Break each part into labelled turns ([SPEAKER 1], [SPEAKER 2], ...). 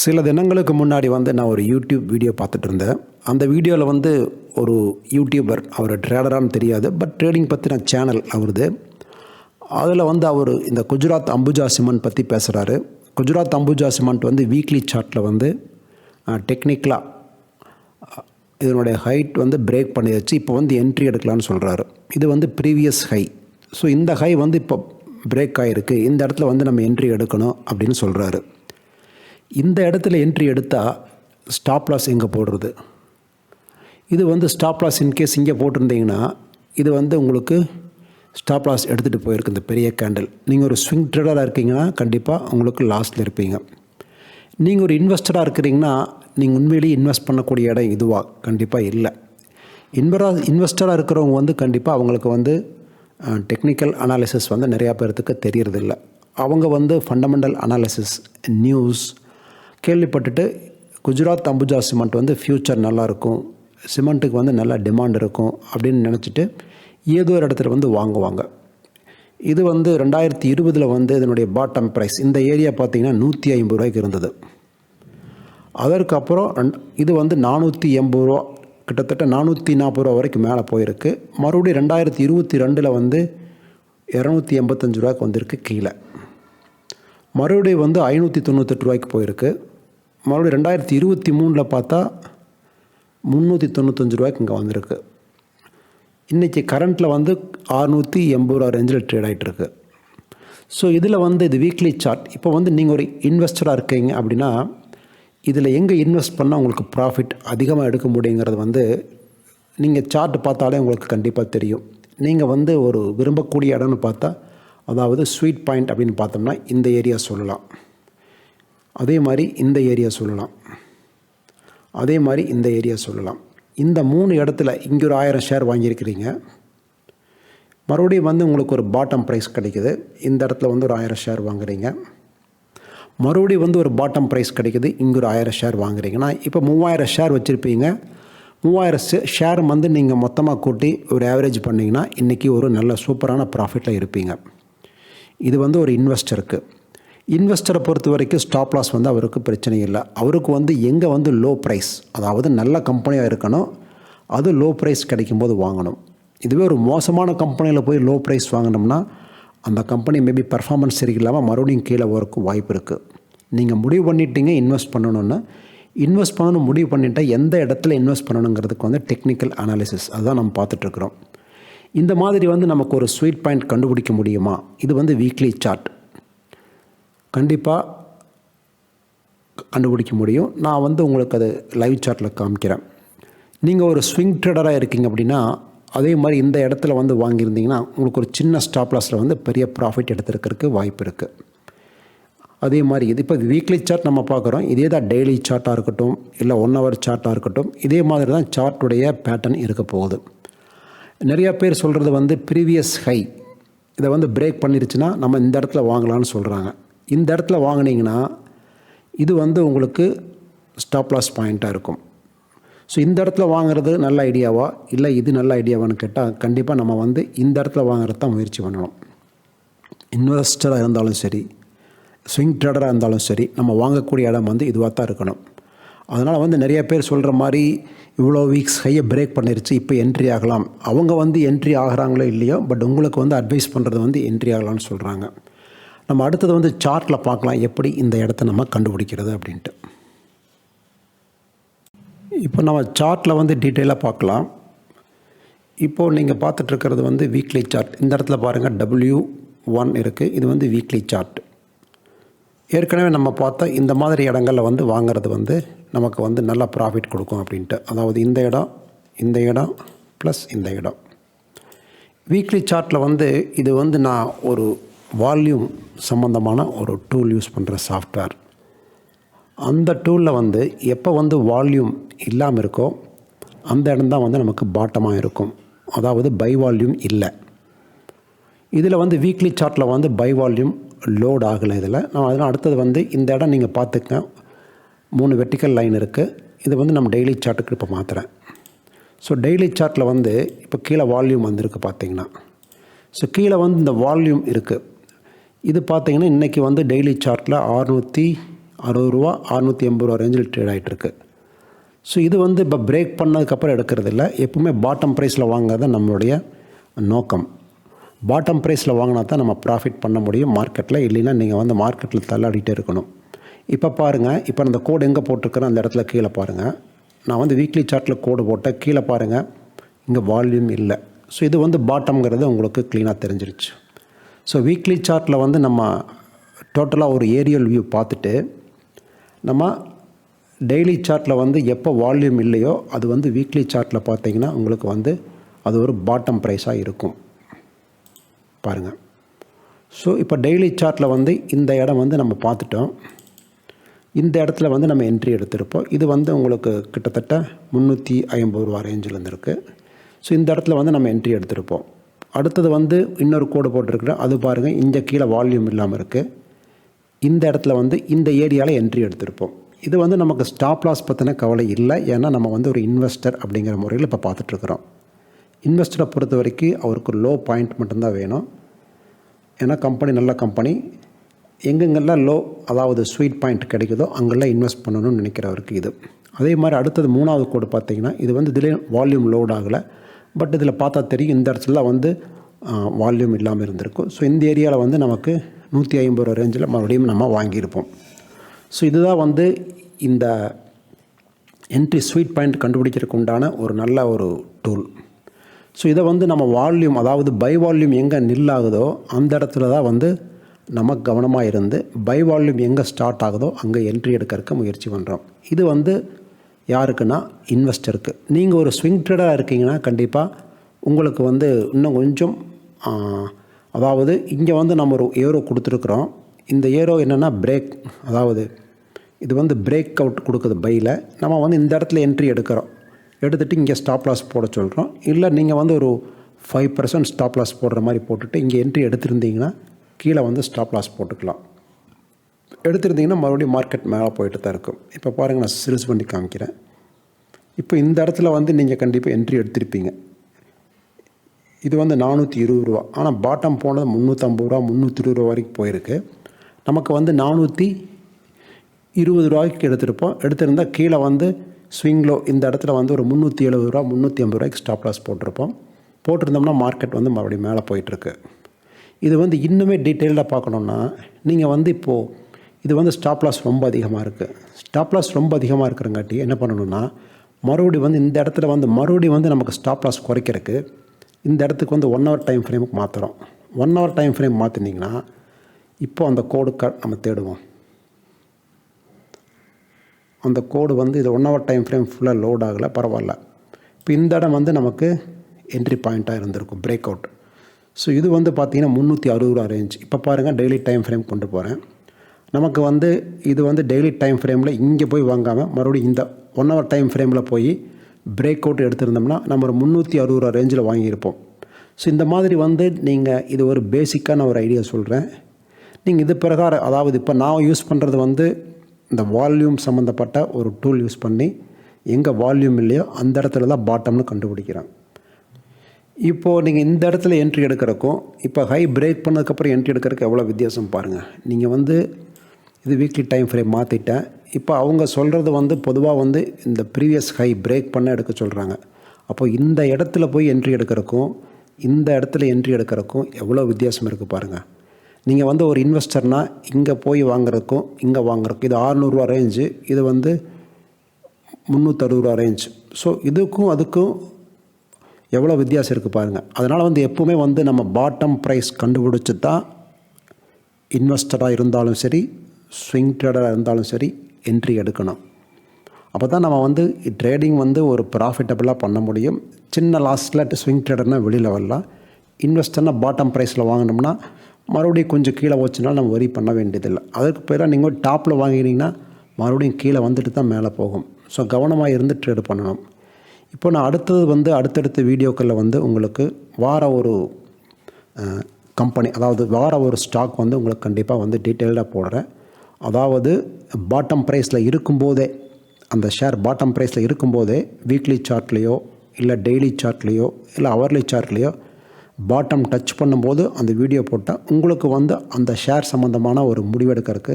[SPEAKER 1] சில தினங்களுக்கு முன்னாடி வந்து நான் ஒரு யூடியூப் வீடியோ பார்த்துட்டு இருந்தேன். அந்த வீடியோவில் வந்து ஒரு யூடியூபர் அவர் ட்ரேடரான்னு தெரியாது பட் ட்ரேடிங் பற்றின சேனல் அவருது. அதில் வந்து அவர் இந்த குஜராத் அம்புஜா சிமெண்ட் பற்றி பேசுகிறாரு குஜராத் அம்புஜா சிமெண்ட் வந்து வீக்லி சார்ட்டில் வந்து டெக்னிக்கலாக இதனுடைய ஹைட் வந்து பிரேக் பண்ணியாச்சு. இப்போ வந்து என்ட்ரி எடுக்கலான்னு சொல்கிறாரு இது வந்து ப்ரீவியஸ் ஹை ஸோ இந்த ஹை வந்து இப்போ பிரேக் ஆகிருக்கு இந்த இடத்துல வந்து நம்ம என்ட்ரி எடுக்கணும் அப்படின்னு சொல்கிறாரு இந்த இடத்துல என்ட்ரி எடுத்தால் ஸ்டாப் லாஸ் எங்கே போடுறது? இது வந்து ஸ்டாப் லாஸ் இன்கேஸ் இங்கே போட்டிருந்தீங்கன்னா இது வந்து உங்களுக்கு ஸ்டாப் லாஸ் எடுத்துகிட்டு போயிருக்கு இந்த பெரிய கேண்டில் நீங்கள் ஒரு ஸ்விங் ட்ரேடராக இருக்கீங்கன்னா கண்டிப்பாக உங்களுக்கு லாஸில் இருப்பீங்க. நீங்கள் ஒரு இன்வெஸ்டராக இருக்கிறீங்கன்னா நீங்கள் உண்மையிலேயே இன்வெஸ்ட் பண்ணக்கூடிய இடம் இதுவாக கண்டிப்பாக இல்லை. இன்வரா இன்வெஸ்டராக இருக்கிறவங்க வந்து கண்டிப்பாக அவங்களுக்கு வந்து டெக்னிக்கல் அனாலிசிஸ் வந்து நிறையா பேர்த்துக்கு தெரியறதில்ல. அவங்க வந்து ஃபண்டமெண்டல் அனாலிசிஸ் நியூஸ் கேள்விப்பட்டுட்டு குஜராத் அம்புஜா சிமெண்ட் வந்து ஃப்யூச்சர் நல்லாயிருக்கும். சிமெண்ட்டுக்கு வந்து நல்லா டிமாண்ட் இருக்கும் அப்படின்னு நினச்சிட்டு ஏதோ ஒரு இடத்துல வந்து வாங்குவாங்க. இது வந்து ரெண்டாயிரத்தி இருபதில் வந்து இதனுடைய பாட்டம் ப்ரைஸ் இந்த ஏரியா பார்த்தீங்கன்னா நூற்றி ஐம்பது ரூபாய்க்கு இருந்தது. அதற்கப்புறம் இது வந்து நானூற்றி எண்பது ரூபா கிட்டத்தட்ட நானூற்றி நாற்பது ரூபா வரைக்கும் மேலே போயிருக்கு. மறுபடியும் ரெண்டாயிரத்தி இருபத்தி ரெண்டில் வந்து இரநூத்தி எண்பத்தஞ்சு ரூபாய்க்கு வந்திருக்கு கீழே. மறுபடியும் வந்து ஐநூற்றி தொண்ணூத்தெட்டு ரூபாய்க்கு போயிருக்கு. மறுபடியும் ரெண்டாயிரத்தி இருபத்தி மூணில் பார்த்தா முந்நூற்றி தொண்ணூத்தஞ்சு ரூபாய்க்கு இங்கே வந்திருக்கு. இன்றைக்கி கரண்ட்டில் வந்து அறுநூற்றி எண்பது ரூபா ரேஞ்சில் ட்ரேட் ஆகிட்டுருக்கு ஸோ இதில் வந்து இது வீக்லி சார்ட் இப்போ வந்து நீங்கள் ஒரு இன்வெஸ்டராக இருக்கீங்க அப்படின்னா இதில் எங்கே இன்வெஸ்ட் பண்ணால் உங்களுக்கு ப்ராஃபிட் அதிகமாக எடுக்க முடியுங்கிறது வந்து நீங்கள் சார்ட் பார்த்தாலே உங்களுக்கு கண்டிப்பாக தெரியும். நீங்கள் வந்து ஒரு விரும்பக்கூடிய இடம்னு பார்த்தா அதாவது ஸ்வீட் பாயிண்ட் அப்படின்னு பார்த்தோம்னா இந்த ஏரியா சொல்லலாம். அதே மாதிரி இந்த ஏரியா சொல்லலாம். அதே மாதிரி இந்த ஏரியா சொல்லலாம். இந்த மூணு இடத்துல இங்கே ஒரு ஆயிரம் ஷேர் வாங்கியிருக்கிறீங்க. மறுபடியும் வந்து உங்களுக்கு ஒரு பாட்டம் ப்ரைஸ் கிடைக்குது. இந்த இடத்துல வந்து ஒரு ஆயிரம் ஷேர் வாங்குறீங்க. மறுபடியும் வந்து ஒரு பாட்டம் ப்ரைஸ் கிடைக்குது. இங்கே ஒரு ஆயிரம் ஷேர் வாங்குறீங்கன்னா இப்போ மூவாயிரம் ஷேர் வச்சுருப்பீங்க. மூவாயிரம் ஷேர் வந்து நீங்கள் மொத்தமாக கூட்டி ஒரு ஆவரேஜ் பண்ணிங்கன்னா இன்றைக்கி ஒரு நல்ல சூப்பரான ப்ராஃபிட்டில் இருப்பீங்க. இது வந்து ஒரு இன்வெஸ்டருக்கு இன்வெஸ்டரை பொறுத்த வரைக்கும் ஸ்டாப் லாஸ் வந்து அவருக்கு பிரச்சனை இல்லை. அவருக்கு வந்து எங்கே வந்து லோ ப்ரைஸ் அதாவது நல்ல கம்பெனியாக இருக்கணும். அது லோ ப்ரைஸ் கிடைக்கும்போது வாங்கணும். இதுவே ஒரு மோசமான கம்பெனியில் போய் லோ ப்ரைஸ் வாங்கினோம்னா அந்த கம்பெனி மேபி பர்ஃபார்மன்ஸ் சரியில்லாமல் மறுபடியும் கீழே வரக்கு வாய்ப்பு இருக்குது நீங்கள் முடிவு பண்ணிட்டீங்க இன்வெஸ்ட் பண்ணணுன்னு இன்வெஸ்ட் பண்ணணும் முடிவு பண்ணிட்டால் எந்த இடத்துல இன்வெஸ்ட் பண்ணணுங்கிறதுக்கு வந்து டெக்னிக்கல் அனாலிசிஸ் அதுதான் நம்ம பார்த்துட்ருக்குறோம் இந்த மாதிரி வந்து நமக்கு ஒரு ஸ்வீட் பாயிண்ட் கண்டுபிடிக்க முடியுமா? இது வந்து வீக்லி சார்ட் கண்டிப்பாக கண்டுபிடிக்க முடியும். நான் வந்து உங்களுக்கு அது லைவ் சார்ட்டில் காமிக்கிறேன். நீங்கள் ஒரு ஸ்விங் ட்ரேடராக இருக்கீங்க அப்படின்னா அதே மாதிரி இந்த இடத்துல வந்து வாங்கியிருந்தீங்கன்னா உங்களுக்கு ஒரு சின்ன ஸ்டாப் லாஸில் வந்து பெரிய ப்ராஃபிட் எடுத்துருக்கிறதுக்கு வாய்ப்பு இருக்குது அதே மாதிரி இது இப்போ வீக்லி சார்ட் நம்ம பார்க்குறோம். இதே தான் டெய்லி சார்ட்டாக இருக்கட்டும் இல்லை ஒன் ஹவர் சார்ட்டாக இருக்கட்டும் இதே மாதிரி தான் சார்ட்டுடைய பேட்டர்ன் இருக்க போகுது. நிறையா பேர் சொல்கிறது வந்து ப்ரீவியஸ் ஹை இதை வந்து பிரேக் பண்ணிருச்சுன்னா நம்ம இந்த இடத்துல வாங்கலாம்னு சொல்கிறாங்க இந்த இடத்துல வாங்கினீங்கன்னா இது வந்து உங்களுக்கு ஸ்டாப் லாஸ் பாயிண்ட்டாக இருக்கும். ஸோ இந்த இடத்துல வாங்குறது நல்ல ஐடியாவா? இல்லை இது நல்ல ஐடியாவான்னு கேட்டால் கண்டிப்பாக நம்ம வந்து இந்த இடத்துல வாங்குறது தான் முயற்சி பண்ணணும். இன்வெஸ்டராக இருந்தாலும் சரி ஸ்விங் ட்ரேடராக இருந்தாலும் சரி நம்ம வாங்கக்கூடிய இடம் வந்து இதுவாக தான் இருக்கணும். அதனால் வந்து நிறைய பேர் சொல்கிற மாதிரி இவ்வளோ வீக்ஸ் ஹையை பிரேக் பண்ணிருச்சு இப்போ என்ட்ரி ஆகலாம். அவங்க வந்து என்ட்ரி ஆகிறாங்களோ இல்லையோ பட் உங்களுக்கு வந்து அட்வைஸ் பண்ணுறது வந்து என்ட்ரி ஆகலாம்னு சொல்கிறாங்க நம்ம அடுத்தது வந்து சார்ட்டில் பார்க்கலாம் எப்படி இந்த இடத்த நம்ம கண்டுபிடிக்கிறது அப்படின்ட்டு. இப்போ நம்ம சார்ட்டில் வந்து டீட்டெயிலாக பார்க்கலாம். இப்போது நீங்கள் பார்த்துட்ருக்கிறது வந்து வீக்லி சார்ட் இந்த இடத்துல பாருங்கள் டபிள்யூ ஒன் இருக்குது இது வந்து வீக்லி சார்ட் ஏற்கனவே நம்ம பார்த்தா இந்த மாதிரி இடங்களில் வந்து வாங்குறது வந்து நமக்கு வந்து நல்ல ப்ராஃபிட் கொடுக்கும் அப்படின்ட்டு. அதாவது இந்த இடம் இந்த இடம் ப்ளஸ் இந்த இடம். வீக்லி சார்ட்டில் வந்து இது வந்து நான் ஒரு வால்யூம் சம்மந்தமான ஒரு டூல் யூஸ் பண்ணுற சாஃப்ட்வேர் அந்த டூலில் வந்து எப்போ வந்து வால்யூம் இல்லாமல் இருக்கோ அந்த இடம்தான் வந்து நமக்கு பாட்டமாக இருக்கும். அதாவது பை வால்யூம் இல்லை. இதில் வந்து வீக்லி சார்ட்டில் வந்து பை வால்யூம் லோட் ஆகலை இதில். நான் அதனால் அடுத்தது வந்து இந்த இடம் நீங்கள் பார்த்துக்க மூணு வெர்டிக்கல் லைன் இருக்குது இது வந்து நம்ம டெய்லி சார்ட்டுக்கு இப்போ மாற்றுறேன் ஸோ டெய்லி சார்ட்டில் வந்து இப்போ கீழே வால்யூம் வந்திருக்கு பார்த்தீங்கன்னா ஸோ கீழே வந்து இந்த வால்யூம் இருக்குது இது பார்த்தீங்கன்னா இன்றைக்கி வந்து டெய்லி சார்ட்டில் அறுநூற்றி அறுபது ரூபா அறுநூற்றி எண்பது ரூபா ரேஞ்சில் ட்ரேட் ஆகிட்டுருக்கு ஸோ இது வந்து இப்போ பிரேக் பண்ணதுக்கப்புறம் எடுக்கிறது இல்லை எப்பவுமே பாட்டம் ப்ரைஸில் வாங்குறது நம்மளுடைய நோக்கம். பாட்டம் ப்ரைஸில் வாங்கினா தான் நம்ம ப்ராஃபிட் பண்ண முடியும். மார்க்கெட்டில் இல்லைன்னா நீங்கள் வந்து மார்க்கெட்டில் தள்ளாடிட்டே இருக்கணும். இப்போ பாருங்கள் இப்போ அந்த கோடு எங்கே போட்டிருக்கிறேன்? அந்த இடத்துல கீழே பாருங்கள் நான் வந்து வீக்லி சார்ட்டில் கோடு போட்டேன். கீழே பாருங்கள் இங்கே வால்யூம் இல்லை. ஸோ இது வந்து பாட்டம்ங்கிறது உங்களுக்கு க்ளீனாக தெரிஞ்சிருச்சு. ஸோ வீக்லி சார்ட்டில் வந்து நம்ம டோட்டலாக ஒரு ஏரியல் வியூ பார்த்துட்டு நம்ம டெய்லி சார்ட்டில் வந்து எப்போ வால்யூம் இல்லையோ அது வந்து வீக்லி சார்ட்டில் பார்த்தீங்கன்னா உங்களுக்கு வந்து அது ஒரு பாட்டம் ப்ரைஸாக இருக்கும். பாருங்கள் ஸோ இப்போ டெய்லி சார்ட்டில் வந்து இந்த இடம் வந்து நம்ம பார்த்துட்டோம். இந்த இடத்துல வந்து நம்ம என்ட்ரி எடுத்திருப்போம். இது வந்து உங்களுக்கு கிட்டத்தட்ட முந்நூற்றி ஐம்பது ரூபா ரேஞ்சில் இருந்திருக்கு ஸோ இந்த இடத்துல வந்து நம்ம என்ட்ரி எடுத்திருப்போம். அடுத்தது வந்து இன்னொரு கோடு போட்டிருக்கிறேன் அது பாருங்கள் இங்கே கீழே வால்யூம் இல்லாமல் இருக்குது இந்த இடத்துல வந்து இந்த ஏரியாவில் என்ட்ரி எடுத்திருப்போம். இது வந்து நமக்கு ஸ்டாப் லாஸ் பற்றின கவலை இல்லை ஏன்னா நம்ம வந்து ஒரு இன்வெஸ்டர் அப்படிங்கிற முறையில் இப்போ பார்த்துட்ருக்குறோம். இன்வெஸ்டரை பொறுத்த வரைக்கும் அவருக்கு லோ பாயிண்ட் மட்டும்தான் வேணும். ஏன்னா கம்பெனி நல்ல கம்பெனி எங்கெங்கெல்லாம் லோ அதாவது ஸ்வீட் பாயிண்ட் கிடைக்குதோ அங்கெல்லாம் இன்வெஸ்ட் பண்ணணும்னு நினைக்கிறவருக்கு இது. அதே மாதிரி அடுத்தது மூணாவது கோடு பார்த்தீங்கன்னா இது வந்து இதிலே வால்யூம் லோட் ஆகலை. பட் இதில் பார்த்தா தெரியும் இந்த இடத்துல வந்து வால்யூம் இல்லாமல் இருந்திருக்கும் ஸோ இந்த ஏரியாவில் வந்து நமக்கு நூற்றி ஐம்பது ரூபா ரேஞ்சில் மறுபடியும் நம்ம வாங்கியிருப்போம். ஸோ இதுதான் வந்து இந்த என்ட்ரி ஸ்வீட் பாயிண்ட் கண்டுபிடிக்கிறதுக்கு உண்டான ஒரு நல்ல ஒரு டூல் ஸோ இதை வந்து நம்ம வால்யூம் அதாவது பை வால்யூம் எங்கே நில்லாகுதோ அந்த இடத்துல தான் வந்து நம்ம கவனமாக இருந்து பை வால்யூம் எங்கே ஸ்டார்ட் ஆகுதோ அங்கே என்ட்ரி எடுக்கிறதுக்கு முயற்சி பண்ணுறோம் இது வந்து யாருக்குன்னா இன்வெஸ்டருக்கு நீங்கள் ஒரு ஸ்விங் ட்ரேடராக இருக்கீங்கன்னா கண்டிப்பாக உங்களுக்கு வந்து இன்னும் கொஞ்சம் அதாவது இங்கே வந்து நம்ம ஒரு ஏரோ கொடுத்துருக்குறோம். இந்த ஏரோ என்னென்னா பிரேக் அதாவது இது வந்து பிரேக் அவுட் கொடுக்குது பையில் நம்ம வந்து இந்த இடத்துல என்ட்ரி எடுக்கிறோம். எடுத்துகிட்டு இங்கே ஸ்டாப் லாஸ் போட சொல்கிறோம் இல்லை நீங்கள் வந்து ஒரு ஃபைவ் பர்சன்ட் ஸ்டாப் லாஸ் போடுற மாதிரி போட்டுட்டு இங்கே என்ட்ரி எடுத்திருந்தீங்கன்னா கீழே வந்து ஸ்டாப் லாஸ் போட்டுக்கலாம். எடுத்திருந்தீங்கன்னா மறுபடியும் மார்க்கெட் மேலே போயிட்டு தான் இருக்கும். இப்போ பாருங்கள் நான் சிறுசு பண்ணி காமிக்கிறேன். இப்போ இந்த இடத்துல வந்து நீங்கள் கண்டிப்பாக என்ட்ரி எடுத்திருப்பீங்க. இது வந்து நானூற்றி இருபது ரூபா. ஆனால் பாட்டம் போனது முந்நூற்றம்பது ரூபா முந்நூற்றி இருபது ரூபா வரைக்கும் போயிருக்கு. நமக்கு வந்து நானூற்றி இருபது ரூபாய்க்கு எடுத்திருப்போம். எடுத்திருந்தால் கீழே வந்து ஸ்விங்லோ இந்த இடத்துல வந்து ஒரு முந்நூற்றி எழுபது ரூபா முந்நூற்றி ஐம்பது ரூபாய்க்கு ஸ்டாப் லாஸ் போட்டிருப்போம். போட்டிருந்தோம்னா மார்க்கெட் வந்து மறுபடியும் மேலே போயிட்டுருக்கு. இது வந்து இன்னுமே டீட்டெயில்டாக பார்க்கணுன்னா நீங்கள் வந்து இப்போது இது வந்து ஸ்டாப் லாஸ் ரொம்ப அதிகமாக இருக்குது ஸ்டாப் லாஸ் ரொம்ப அதிகமாக இருக்கிறங்காட்டி என்ன பண்ணணும்னா மறுபடி வந்து இந்த இடத்துல வந்து மறுபடி வந்து நமக்கு ஸ்டாப் லாஸ் குறைக்கிறதுக்கு இந்த இடத்துக்கு வந்து ஒன் ஹவர் டைம் ஃப்ரேமுக்கு மாற்றுறோம் ஒன் ஹவர் டைம் ஃப்ரேம் மாற்றினீங்கன்னா இப்போ அந்த கோடு க நம்ம தேடுவோம். அந்த கோடு வந்து இது ஒன் ஹவர் டைம் ஃப்ரேம் ஃபுல்லாக லோட் ஆகலை பரவாயில்ல. இப்போ இந்த இடம் வந்து நமக்கு என்ட்ரி பாயிண்ட்டாக இருந்திருக்கும் பிரேக் அவுட் ஸோ இது வந்து பார்த்திங்கன்னா முந்நூற்றி அறுபது ரூபா ரேஞ்ச் இப்போ பாருங்கள் டெய்லி டைம் ஃப்ரேம் கொண்டு போகிறேன் நமக்கு வந்து இது வந்து டெய்லி டைம் ஃப்ரேமில் இங்கே போய் வாங்காமல் மறுபடியும் இந்த ஒன் ஹவர் டைம் ஃப்ரேமில் போய் பிரேக் அவுட் எடுத்திருந்தோம்னா நம்ம ஒரு முந்நூற்றி அறுபது ரூபா ரேஞ்சில் வாங்கியிருப்போம். ஸோ இந்த மாதிரி வந்து நீங்கள் இது ஒரு பேசிக்கான ஒரு ஐடியா சொல்கிறேன் நீங்கள் இது பிரகாரம் அதாவது இப்போ நான் யூஸ் பண்ணுறது வந்து இந்த வால்யூம் சம்மந்தப்பட்ட ஒரு டூல் யூஸ் பண்ணி எங்கே வால்யூம் இல்லையோ அந்த இடத்துல தான் பாட்டம்னு கண்டுபிடிக்கிறேன். இப்போது நீங்கள் இந்த இடத்துல என்ட்ரி எடுக்கிறக்கும் இப்போ ஹை பிரேக் பண்ணதுக்கப்புறம் என்ட்ரி எடுக்கிறதுக்கு எவ்வளோ வித்தியாசம் பாருங்கள் நீங்கள் வந்து இது வீக்லி டைம் ஃப்ரேம் மாற்றிட்டேன் இப்போ அவங்க சொல்கிறது வந்து பொதுவாக வந்து இந்த ப்ரீவியஸ் ஹை பிரேக் பண்ண எடுக்க சொல்கிறாங்க அப்போது இந்த இடத்துல போய் என்ட்ரி எடுக்கிறக்கும் இந்த இடத்துல என்ட்ரி எடுக்கிறக்கும் எவ்வளோ வித்தியாசம் இருக்குது பாருங்கள் நீங்கள் வந்து ஒரு இன்வெஸ்டர்னால் இங்கே போய் வாங்குறதுக்கும் இங்கே வாங்குறதுக்கும் இது ஆறுநூறுவா ரேஞ்சு இது வந்து முந்நூற்றறுபது ரூபா ரேஞ்ச் ஸோ இதுக்கும் அதுக்கும் எவ்வளோ வித்தியாசம் இருக்குது பாருங்கள் அதனால் வந்து எப்போவுமே வந்து நம்ம பாட்டம் ப்ரைஸ் கண்டுபிடிச்சி தான் இன்வெஸ்டராக இருந்தாலும் சரி ஸ்விங் ட்ரேடராக இருந்தாலும் சரி என்ட்ரி எடுக்கணும். அப்போ தான் நம்ம வந்து ட்ரேடிங் வந்து ஒரு ப்ராஃபிட்டபுளாக பண்ண முடியும். சின்ன லாஸ்ட்டில் ஸ்விங் ட்ரேடர்னால் வெளியில் வரலாம். இன்வெஸ்டர்னா பாட்டம் ப்ரைஸில் வாங்கினோம்னா மறுபடியும் கொஞ்சம் கீழே போச்சுனாலும் நம்ம வரி பண்ண வேண்டியதில்லை. அதுக்கு பேராக நீங்கள் டாப்பில் வாங்கினீங்கன்னா மறுபடியும் கீழே வந்துட்டு தான் மேலே போகும். ஸோ கவனமாக இருந்து ட்ரேடு பண்ணணும். இப்போ நான் அடுத்தது வந்து அடுத்தடுத்த வீடியோக்களில் வந்து உங்களுக்கு வார ஒரு கம்பெனி அதாவது வார ஒரு ஸ்டாக் வந்து உங்களுக்கு கண்டிப்பாக வந்து டீட்டெயில்டாக போடுறேன். அதாவது பாட்டம் ப்ரைஸில் இருக்கும்போதே அந்த ஷேர் பாட்டம் ப்ரைஸில் இருக்கும்போதே வீக்லி சார்ட்லேயோ இல்லை டெய்லி சார்ட்லேயோ இல்லை அவர்லி சார்ட்லேயோ பாட்டம் டச் பண்ணும்போது அந்த வீடியோ போட்டால் உங்களுக்கு வந்து அந்த ஷேர் சம்மந்தமான ஒரு முடிவெடுக்கிறதுக்கு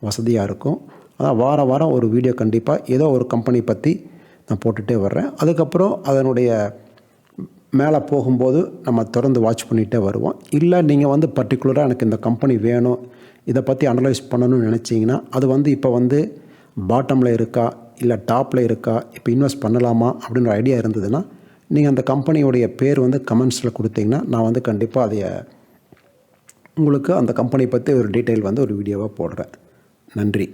[SPEAKER 1] வசதியாக இருக்கும். அதான் வார வாரம் ஒரு வீடியோ கண்டிப்பாக ஏதோ ஒரு கம்பெனி பற்றி நான் போட்டுகிட்டே வர்றேன். அதுக்கப்புறம் அதனுடைய மேலே போகும்போது நம்ம தொடர்ந்து வாட்ச் பண்ணிகிட்டே வருவோம். இல்லை நீங்கள் வந்து பர்டிகுலராக எனக்கு இந்த கம்பெனி வேணும் இதை பற்றி அனலைஸ் பண்ணணும்னு நினச்சிங்கன்னா அது வந்து இப்போ வந்து பாட்டமில் இருக்கா இல்லை டாப்பில் இருக்கா இப்போ இன்வெஸ்ட் பண்ணலாமா அப்படின்ற ஐடியா இருந்ததுன்னா நீங்கள் அந்த கம்பெனியோடைய பேர் வந்து கமெண்ட்ஸில் கொடுத்தீங்கன்னா நான் வந்து கண்டிப்பாக அதைய உங்களுக்கு அந்த கம்பெனி பற்றி ஒரு டீட்டெயில் வந்து ஒரு வீடியோவாக போடுறேன். நன்றி.